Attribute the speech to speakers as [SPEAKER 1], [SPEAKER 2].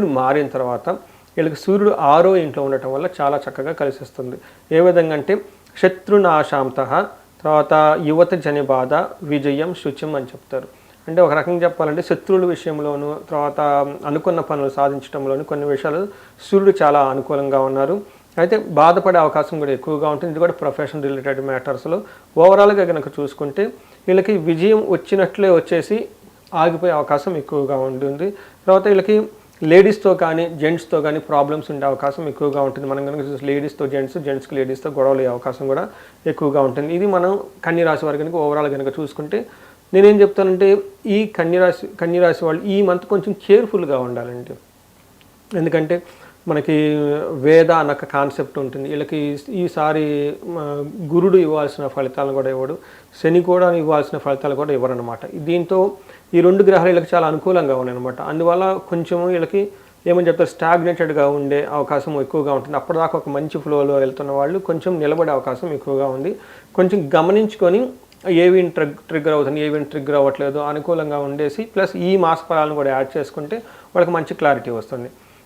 [SPEAKER 1] సూర్యుడు మారిన తర్వాత వీళ్ళకి సూర్యుడు ఆరో ఇంట్లో ఉండటం వల్ల చాలా చక్కగా కలిసిస్తుంది. ఏ విధంగా అంటే శత్రునాశాంత తర్వాత యువత జని బాధ విజయం శుచిం అని చెప్తారు. అంటే ఒక రకంగా చెప్పాలంటే శత్రువుల విషయంలోనూ తర్వాత అనుకున్న పనులు సాధించడంలోను కొన్ని విషయాలు సూర్యుడు చాలా అనుకూలంగా ఉన్నారు. అయితే బాధపడే అవకాశం కూడా ఎక్కువగా ఉంటుంది. ఇది కూడా ప్రొఫెషన్ రిలేటెడ్ మ్యాటర్స్లో. ఓవరాల్గా కనుక చూసుకుంటే వీళ్ళకి విజయం వచ్చినట్లే వచ్చేసి ఆగిపోయే అవకాశం ఎక్కువగా ఉంటుంది. తర్వాత వీళ్ళకి లేడీస్తో కానీ జెంట్స్తో కానీ ప్రాబ్లమ్స్ ఉండే అవకాశం ఎక్కువగా ఉంటుంది. మనం కనుక చూస్తే లేడీస్తో జెంట్స్ జెంట్స్కి లేడీస్తో గొడవలు అయ్యే అవకాశం కూడా ఎక్కువగా ఉంటుంది. ఇది మనం కన్యరాశి వారి కనుక ఓవరాల్ కనుక చూసుకుంటే నేనేం చెప్తానంటే ఈ కన్యరాశి కన్యరాశి వాళ్ళు ఈ మంత్ కొంచెం కేర్ఫుల్గా ఉండాలండి. ఎందుకంటే మనకి వేద అన్న కాన్సెప్ట్ ఉంటుంది. వీళ్ళకి ఈసారి గురుడు ఇవ్వాల్సిన ఫలితాలను కూడా ఇవ్వడు. శని కూడా ఇవ్వాల్సిన ఫలితాలు కూడా ఇవ్వరనమాట దీంతో ఈ రెండు గ్రహాలు వీళ్ళకి చాలా అనుకూలంగా ఉన్నాయన్నమాట. అందువల్ల కొంచెం వీళ్ళకి ఏమని చెప్తారు స్టాగ్నేటెడ్గా ఉండే అవకాశం ఎక్కువగా ఉంటుంది. అప్పటిదాకా ఒక మంచి ఫ్లోలో వెళ్తున్న వాళ్ళు కొంచెం నిలబడే అవకాశం ఎక్కువగా ఉంది. కొంచెం గమనించుకొని ఏవి ట్రిగ్ ట్రిగ్గర్ అవుతుంది ఏవి ట్రిగ్గర్ అవ్వట్లేదు అనుకూలంగా ఉండేసి ప్లస్ ఈ మాస ఫలాలను కూడా యాడ్ చేసుకుంటే వాళ్ళకి మంచి క్లారిటీ వస్తుంది.